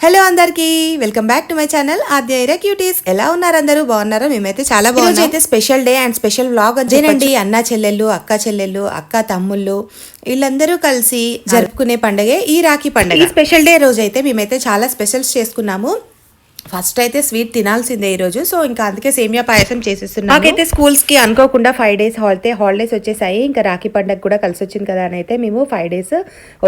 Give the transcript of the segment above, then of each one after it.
Hello అందరికి welcome back to my channel Aadya cuties ఎలా ఉన్నారు అందరూ? బాగున్నారా? మేమైతే చాలా బాగున్నాం. అయితే special day and special vlog అదేనండి అన్న చెల్లెళ్ళు అక్క చెల్లెళ్ళు అక్క తమ్ముళ్ళు వీళ్ళందరూ కలిసి జరుపుకునే పండగే ఈ రాఖీ పండగ. ఈ స్పెషల్ డే రోజు అయితే మేమైతే చాలా స్పెషల్స్ చేసుకున్నాము. ఫస్ట్ అయితే స్వీట్ తినాల్సిందే ఈ రోజు సో ఇంకా అందుకే సేమియా పాయసం చేసేస్తున్నాం మాకైతే స్కూల్స్కి అనుకోకుండా ఫైవ్ డేస్ హాలిడే హాలిడేస్ వచ్చేసాయి. ఇంకా రాఖీ పండగ కూడా కలిసి వచ్చింది కదా అని అయితే మేము ఫైవ్ డేస్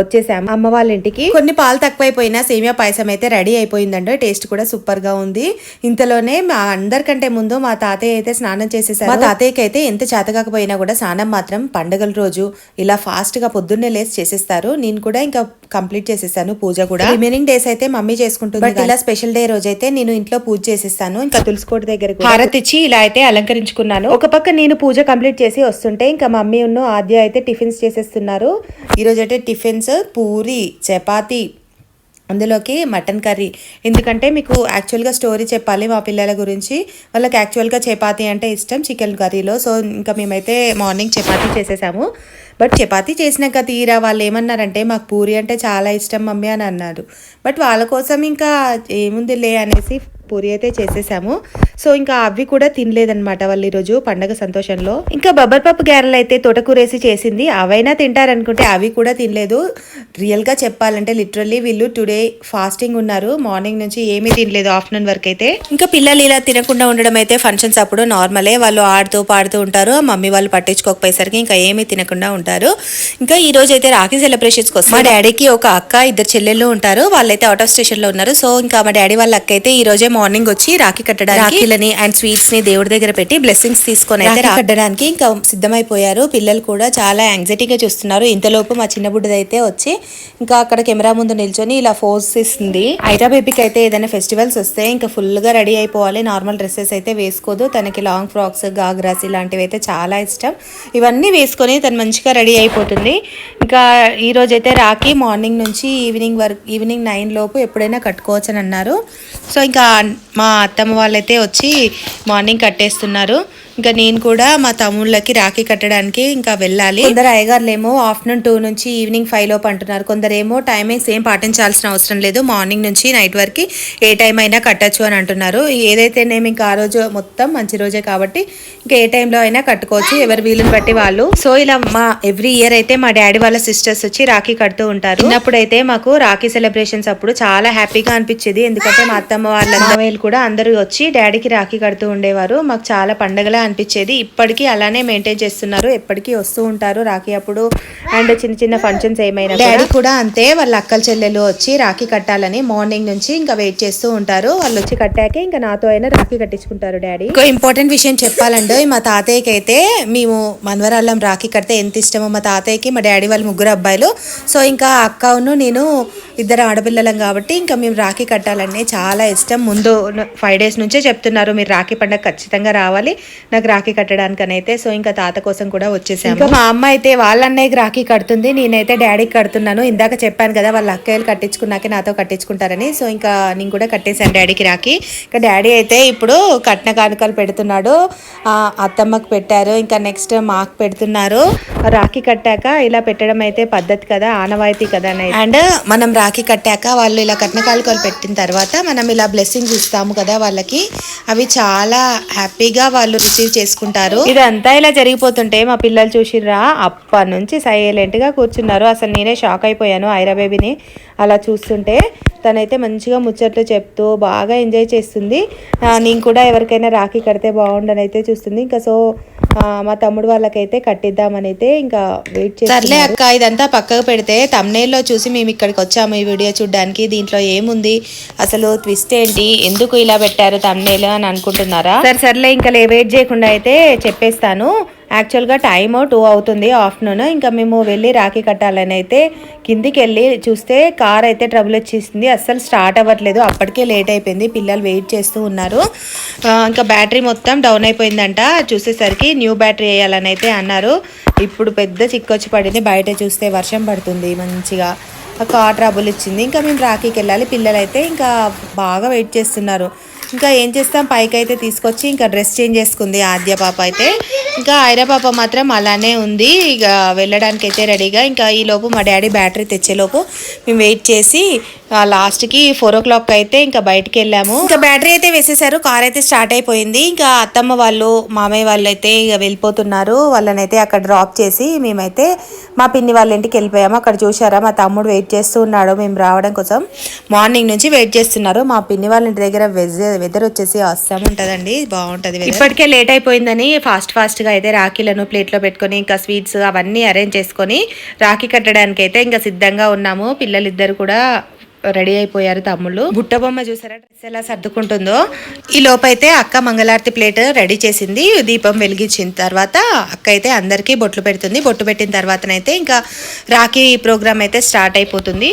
వచ్చేసాము. అమ్మ వాళ్ళ ఇంటికి. కొన్ని పాలు తక్కువైపోయినా సేమియా పాయసం అయితే రెడీ అయిపోయిందండి. టేస్ట్ కూడా సూపర్గా ఉంది. ఇంతలోనే మా అందరికంటే ముందు మా తాతయ్య అయితే స్నానం చేసేసారు. మా తాతయ్యకి అయితే ఎంత చేతకాకపోయినా కూడా స్నానం మాత్రం పండగల రోజు ఇలా ఫాస్ట్గా పొద్దున్నే లేసి చేసేస్తారు. నేను కూడా ఇంకా కంప్లీట్ చేసేసాను పూజ కూడా. రిమైనింగ్ డేస్ అయితే మమ్మీ చేసుకుంటుంది బట్ ఇలా స్పెషల్ డే రోజు అయితే నేను ఇంట్లో పూజ చేసేస్తాను. ఇంకా తులసికోట దగ్గర హారతి ఇచ్చి ఇలా అయితే అలంకరించుకున్నాను. ఒక పక్క నేను పూజ కంప్లీట్ చేసి వస్తుంటే ఇంకా మమ్మీ ఉన్న ఆద్య అయితే టిఫిన్స్ చేసేస్తున్నారు. ఈ రోజు అయితే టిఫిన్స్ పూరి చపాతి అందులోకి మటన్ కర్రీ. ఎందుకంటే మీకు యాక్చువల్గా స్టోరీ చెప్పాలి మా పిల్లల గురించి. వాళ్ళకి యాక్చువల్గా చపాతీ అంటే ఇష్టం చికెన్ కర్రీలో. సో ఇంకా మేమైతే మార్నింగ్ చపాతీ చేసేసాము. బట్ చపాతీ చేసినాక తీరా వాళ్ళు ఏమన్నారంటే మాకు పూరి అంటే చాలా ఇష్టం మమ్మీ అని అన్నారు. బట్ వాళ్ళ కోసం ఇంకా ఏముందిలే అనేసి పూరి అయితే చేసేసాము. సో ఇంకా అవి కూడా తినలేదన్నమాట వాళ్ళు ఈరోజు పండగ సంతోషంలో. ఇంకా బొబ్బర్ పప్పు గారెలు అయితే తోటకూరేసి చేసింది. అవైనా తింటారనుకుంటే అవి కూడా తినలేదు. రియల్గా చెప్పాలంటే లిటరల్లీ వీళ్ళు టుడే ఫాస్టింగ్ ఉన్నారు. మార్నింగ్ నుంచి ఏమీ తినలేదు ఆఫ్టర్నూన్ వరకు అయితే. ఇంకా పిల్లలు ఇలా తినకుండా ఉండడం అయితే ఫంక్షన్స్ అప్పుడు నార్మలే. వాళ్ళు ఆడుతూ పాడుతూ ఉంటారు. మమ్మీ వాళ్ళు పట్టించుకోకపోయేసరికి ఇంకా ఏమీ తినకుండా ఉంటారు. ఇంకా ఈ రోజు అయితే రాఖీ సెలబ్రేషన్స్ కోసం మా డాడీకి ఒక అక్క ఇద్దరు చెల్లెళ్ళు ఉంటారు. వాళ్ళైతే అవుట్ ఆఫ్ స్టేషన్లో ఉన్నారు. సో ఇంకా మా డాడీ వాళ్ళ అక్క అయితే ఈ రోజే మార్నింగ్ వచ్చి రాఖీ కట్టడానికి రాఖీలని అండ్ స్వీట్స్ని దేవుడి దగ్గర పెట్టి బ్లెస్సింగ్స్ తీసుకొని అయితే రాఖీ కట్టడానికి ఇంకా సిద్ధమైపోయారు. పిల్లలు కూడా చాలా యాంగ్జైటీగా చూస్తున్నారు. ఇంతలోపు మా చిన్న బుడ్డదైతే వచ్చి ఇంకా అక్కడ కెమెరా ముందు నిల్చొని ఇలా ఫోర్స్ ఇస్తుంది ఐరా బేబీకి అయితే ఏదైనా ఫెస్టివల్స్ వస్తే ఇంకా ఫుల్గా రెడీ అయిపోవాలి. నార్మల్ డ్రెస్సెస్ అయితే వేసుకోదు. తనకి లాంగ్ ఫ్రాక్స్ గాగ్రాస్ ఇలాంటివి అయితే చాలా ఇష్టం. ఇవన్నీ వేసుకొని తను మంచిగా రెడీ అయిపోతుంది. ఇంకా ఈ రోజు అయితే రాఖీ మార్నింగ్ నుంచి ఈవినింగ్ వరకు ఈవినింగ్ నైన్ లోపు ఎప్పుడైనా కట్టుకోవచ్చు అని అన్నారు. సో ఇంకా మా అత్తమ్మ వాళ్ళైతే వచ్చి మార్నింగ్ కట్టేస్తున్నారు. ఇంకా నేను కూడా మా తమ్ముళ్ళకి రాఖీ కట్టడానికి ఇంకా వెళ్ళాలి. కొందరు అయ్యగారులేమో ఆఫ్టర్నూన్ టూ నుంచి ఈవినింగ్ ఫైవ్ లోపు అంటున్నారు. కొందరేమో టైమింగ్స్ ఏం పాటించాల్సిన అవసరం లేదు. మార్నింగ్ నుంచి నైట్ వరకు ఏ టైం అయినా కట్టచ్చు అని అంటున్నారు. ఏదైతేనేమి ఇంకా ఆ రోజు మొత్తం మంచి రోజే కాబట్టి ఇంకా ఏ టైంలో అయినా కట్టుకోవచ్చు. ఎవరి వీలుని బట్టి వాళ్ళు. సో ఇలా మా ఎవ్రీ ఇయర్ అయితే మా డాడీ వాళ్ళ సిస్టర్స్ వచ్చి రాఖీ కడుతూ ఉంటారు. చిన్నప్పుడైతే మాకు రాఖీ సెలబ్రేషన్స్ అప్పుడు చాలా హ్యాపీగా అనిపించేది. ఎందుకంటే మా అత్తమ్మ వాళ్ళ అన్నయ్యలు కూడా అందరూ వచ్చి డాడీకి రాఖీ కడుతూ ఉండేవారు. మాకు చాలా పండగలా అనిపించేది. ఇప్పటికీ అలానే మెయింటైన్ చేస్తున్నారు. ఎప్పటికీ వస్తూ ఉంటారు రాఖీ అప్పుడు. అండ్ చిన్న చిన్న ఫంక్షన్స్ ఏమైనా డాడీ కూడా. అంతే. వాళ్ళ అక్కల చెల్లెలు వచ్చి రాఖీ కట్టాలని మార్నింగ్ నుంచి ఇంకా వెయిట్ చేస్తూ ఉంటారు. వాళ్ళు వచ్చి కట్టాకే ఇంకా నాతో అయినా రాఖీ కట్టించుకుంటారు డాడీ ఇంకో ఇంపార్టెంట్ విషయం చెప్పాలంటే మా తాతయ్యకి అయితే మేము మనవరాళ్ళం రాఖీ కడితే ఎంత ఇష్టమో మా తాతయ్యకి మా డాడీ వాళ్ళు ముగ్గురు అబ్బాయిలు. సో ఇంకా అక్కను నేను ఇద్దరు ఆడపిల్లలం కాబట్టి ఇంకా మేము రాఖీ కట్టాలని చాలా ఇష్టం. ముందు ఫైవ్ డేస్ నుంచే చెప్తున్నారు మీరు రాఖీ పండగ ఖచ్చితంగా రావాలి. నాకు రాఖీ కట్టడానికి అని అయితే సో ఇంకా తాత కోసం కూడా వచ్చేసాము. ఇంకా మా అమ్మ అయితే వాళ్ళ అన్నయ్యకి రాఖీ కడుతుంది నేనైతే డాడీకి కడుతున్నాను. ఇందాక చెప్పాను కదా వాళ్ళ అక్కయ్యలు కట్టించుకున్నాకే నాతో కట్టించుకుంటారని సో ఇంకా నేను కూడా కట్టేశాను డాడీకి రాఖీ. ఇంకా డాడీ అయితే ఇప్పుడు కట్న కానుకలు పెడుతున్నాడు అత్తమ్మకు పెట్టారు ఇంకా నెక్స్ట్ మాకు పెడుతున్నారు. రాఖీ కట్టాక ఇలా పెట్టడం అయితే పద్ధతి కదా ఆనవాయితీ కదా అండ్ మనం రాఖీ కట్టాక వాళ్ళు ఇలా కట్న కానుకలు పెట్టిన తర్వాత మనం ఇలా బ్లెస్సింగ్స్ ఇస్తాము కదా వాళ్ళకి అవి చాలా హ్యాపీగా వాళ్ళు రిసీవ్ చేసుకుంటారు. ఇదంతా ఇలా జరిగిపోతుంటే మా పిల్లలు చూసిర్రా అప్పటి నుంచి సైలెంట్గా కూర్చున్నారు. అసలు నేనే షాక్ అయిపోయాను ఐరా బేబీని అలా చూస్తుంటే. తనైతే మంచిగా ముచ్చట్లు చెప్తూ బాగా ఎంజాయ్ చేస్తుంది. నేను కూడా ఎవరికైనా రాఖీ కడితే బాగుండని అయితే చూస్తుంది. ఇంకా సో మా తమ్ముడు వాళ్ళకైతే కట్టిద్దామని అయితే ఇంకా వెయిట్ చేసి సర్లే అక్క ఇదంతా పక్కకు పెడితే తమ్నేల్లో చూసి మేము ఇక్కడికి వచ్చాము ఈ వీడియో చూడడానికి. దీంట్లో ఏముంది? అసలు ట్విస్ట్ ఏంటి? ఎందుకు ఇలా పెట్టారు తమ్నేల్ అని అనుకుంటున్నారా? సరే సర్లే ఇంకా లే వెయిట్ చేయకుండా అయితే చెప్పేస్తాను. యాక్చువల్గా టైము టూ అవుతుంది ఆఫ్టర్నూన్ ఇంకా మేము వెళ్ళి రాఖీ కట్టాలని అయితే కిందికి వెళ్ళి చూస్తే కార్ అయితే ట్రబుల్ వచ్చేసింది. అస్సలు స్టార్ట్ అవ్వట్లేదు. అప్పటికే లేట్ అయిపోయింది. పిల్లలు వెయిట్ చేస్తూ ఉన్నారు. ఇంకా బ్యాటరీ మొత్తం డౌన్ అయిపోయిందంట. చూసేసరికి న్యూ బ్యాటరీ వేయాలని అయితే అన్నారు. ఇప్పుడు పెద్ద చిక్కొచ్చి పడింది. బయట చూస్తే వర్షం పడుతుంది మంచిగా. కార్ ట్రబుల్ ఇచ్చింది. ఇంకా మేము రాఖీకి వెళ్ళాలి. పిల్లలు అయితే ఇంకా బాగా వెయిట్ చేస్తున్నారు. ఇంకా ఏం చేస్తాం? పైకి అయితే తీసుకొచ్చి ఇంకా డ్రెస్ చేంజ్ చేసుకుంది ఆద్య పాప అయితే. ఇంకా ఐరా పాప మాత్రం అలానే ఉంది. ఇక వెళ్ళడానికి అయితే రెడీగా ఇంకా ఈ లోపు మా డాడీ బ్యాటరీ తెచ్చేలోపు మేము వెయిట్ చేసి లాస్ట్కి ఫోర్ ఓ క్లాక్ అయితే ఇంకా బయటికి వెళ్ళాము. ఇంకా బ్యాటరీ అయితే వేసేసారు కార్ అయితే స్టార్ట్ అయిపోయింది. ఇంకా అత్తమ్మ వాళ్ళు మామయ్య వాళ్ళు అయితే ఇక వెళ్ళిపోతున్నారు. వాళ్ళనైతే అక్కడ డ్రాప్ చేసి మేమైతే మా పిన్ని వాళ్ళ ఇంటికి వెళ్ళిపోయాము. అక్కడ చూసారా మా తమ్ముడు వెయిట్ చేస్తూ ఉన్నాడు మేము రావడం కోసం. మార్నింగ్ నుంచి వెయిట్ చేస్తున్నారు. మా పిన్ని వాళ్ళ ఇంటి దగ్గర వెదర్ వచ్చేసి అవసరం ఉంటుందండి. బాగుంటది ఇప్పటికే లేట్ అయిపోయిందని ఫాస్ట్ ఫాస్ట్గా అయితే రాఖీలను ప్లేట్లో పెట్టుకొని ఇంకా స్వీట్స్ అవన్నీ అరేంజ్ చేసుకొని రాఖీ కట్టడానికి అయితే ఇంకా సిద్ధంగా ఉన్నాము. పిల్లలిద్దరు కూడా రెడీ అయిపోయారు తమ్ముళ్ళు. బుట్ట బొమ్మ చూసారా? డ్రెస్ ఎలా సర్దుకుంటుందో? ఈ లోపైతే అక్క మంగళారతి ప్లేట్ రెడీ చేసింది. దీపం వెలిగించిన తర్వాత అక్క అయితే అందరికీ బొట్లు పెడుతుంది. బొట్టు పెట్టిన తర్వాతనైతే ఇంకా రాఖీ ప్రోగ్రామ్ అయితే స్టార్ట్ అయిపోతుంది.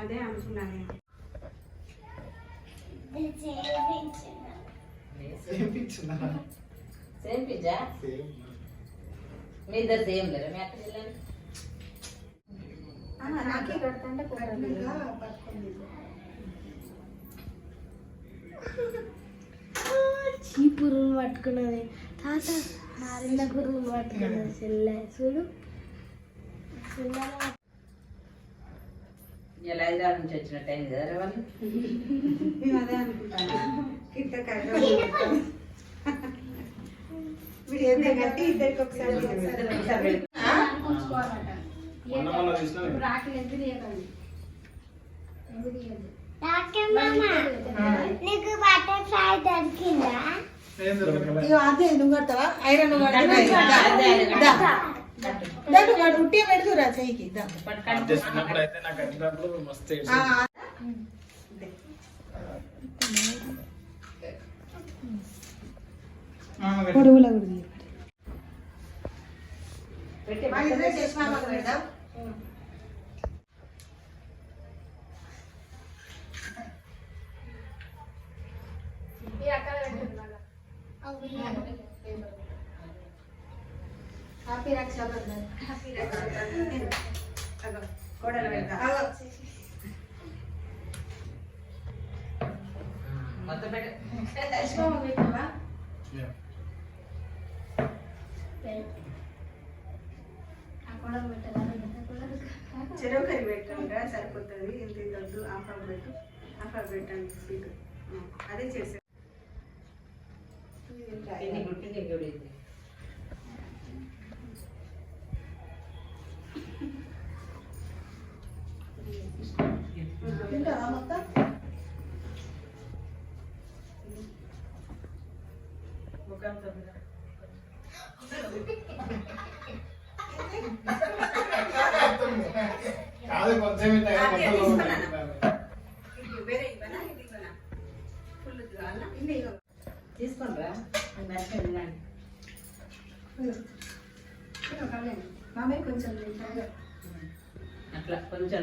అదే అనుకున్నాను నేను. సేమ్ పిజ్జా మీ ఇద్దరు సేమ్ లేరా? మీ అక్క చెల్లెలు ఆ, నాకే కడతాంటే కుదరదు. ఈ పురుగులు పట్టుకున్నది. తాత నారింద పురుగులు పట్టుకున్నది. చెల్లె చూడు. చెల్లె. ఇలా హైదరాబాద్ నుంచి వచ్చినట్టు అయింది కదా వాళ్ళు? నేను అదే అనుకుంటాను కిట్ట కడతాం. వీడు ఎంత కట్టి ఇద్దరికి ఒకసారి ఒకసారి రాకి ఎంత తీయకండి? నీకు బటర్ఫ్లై దొరికిందా? ఇగో అదే నువ్వు కడతావా? ఐరన్ నువ్వు కడతావా? అదే, అదే, దా. దా. దా, నువ్వు వాడు ఉట్టే పెడుతురా చెయ్యికి పొడుగులో కూడా తీయ్. మా ఇద్దరే చేసినామా పెడదాం? హ్యాపీ రక్షాబంధన్ అగో, కోడలు పెడతా. అగో. మొత్తం పెట్ట చెరువు కర్రీ పెట్టండి సరిపోతుంది ఇంత వద్దు ఆఫర్ పెట్టు ఆఫర్ పెట్టండి స్వీట్ అదే చేసే. తిండి గుట్టింది ఇంకోటి తింటావా మొత్తం? కాదు కొంచెం తీసుకోండి. మామయ్య కొంచెం. అట్లా కొంచెం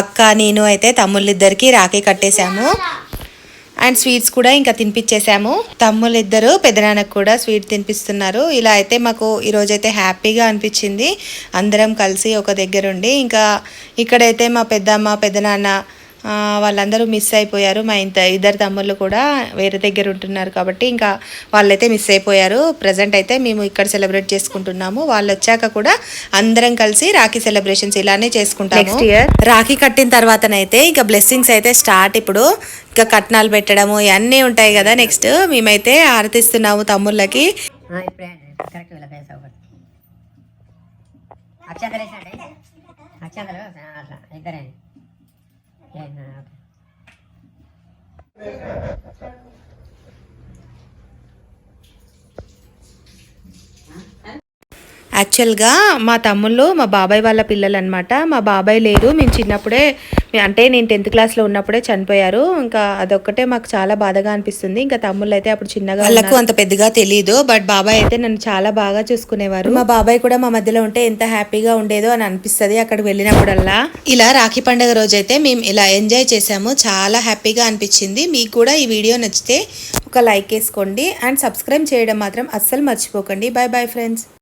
అక్క నేను అయితే తమ్ముళ్ళిద్దరికి రాఖీ కట్టేశాము. అండ్ స్వీట్స్ కూడా ఇంకా తినిపించేశాము తమ్ముళ్ళిద్దరు పెదనాన్నకు కూడా స్వీట్ తినిపిస్తున్నారు. ఇలా అయితే మాకు ఈరోజు అయితే హ్యాపీగా అనిపించింది. అందరం కలిసి ఒక దగ్గర ఉండి ఇంకా ఇక్కడైతే మా పెద్దమ్మ పెదనాన్న వాళ్ళందరూ మిస్ అయిపోయారు. మా ఇంత ఇద్దరు తమ్ముళ్ళు కూడా వేరే దగ్గర ఉంటున్నారు కాబట్టి ఇంకా వాళ్ళైతే మిస్ అయిపోయారు. ప్రజెంట్ అయితే మేము ఇక్కడ సెలబ్రేట్ చేసుకుంటున్నాము. వాళ్ళు వచ్చాక కూడా అందరం కలిసి రాఖీ సెలబ్రేషన్స్ ఇలానే చేసుకుంటాము. రాఖీ కట్టిన తర్వాతనైతే ఇంకా బ్లెస్సింగ్స్ అయితే స్టార్ట్ ఇప్పుడు. ఇంకా కట్నాలు పెట్టడము ఇవన్నీ ఉంటాయి కదా నెక్స్ట్ మేమైతే ఆరతిస్తున్నాము తమ్ముళ్ళకి. అక్షంతలు అక్షంతలు ఇద్దరే ఏ, యాక్చువల్గా మా తమ్ముళ్ళు మా బాబాయ్ వాళ్ళ పిల్లలు అనమాట మా బాబాయ్ లేరు. మేము చిన్నప్పుడే అంటే నేను టెన్త్ క్లాస్లో ఉన్నప్పుడే చనిపోయారు. ఇంకా అదొక్కటే మాకు చాలా బాధగా అనిపిస్తుంది. ఇంకా తమ్ముళ్ళు అయితే అప్పుడు చిన్నగా వాళ్ళకు అంత పెద్దగా తెలియదు బట్ బాబాయ్ అయితే నన్ను చాలా బాగా చూసుకునేవారు. మా బాబాయ్ కూడా మా మధ్యలో ఉంటే ఎంత హ్యాపీగా ఉండేదో అని అనిపిస్తుంది అక్కడికి వెళ్ళినప్పుడల్లా. ఇలా రాఖీ పండుగ రోజు అయితే మేము ఇలా ఎంజాయ్ చేసాము చాలా హ్యాపీగా అనిపించింది. మీకు కూడా ఈ వీడియో నచ్చితే ఒక లైక్ వేసుకోండి. అండ్ సబ్స్క్రైబ్ చేయడం మాత్రం అస్సలు మర్చిపోకండి. Bye bye friends.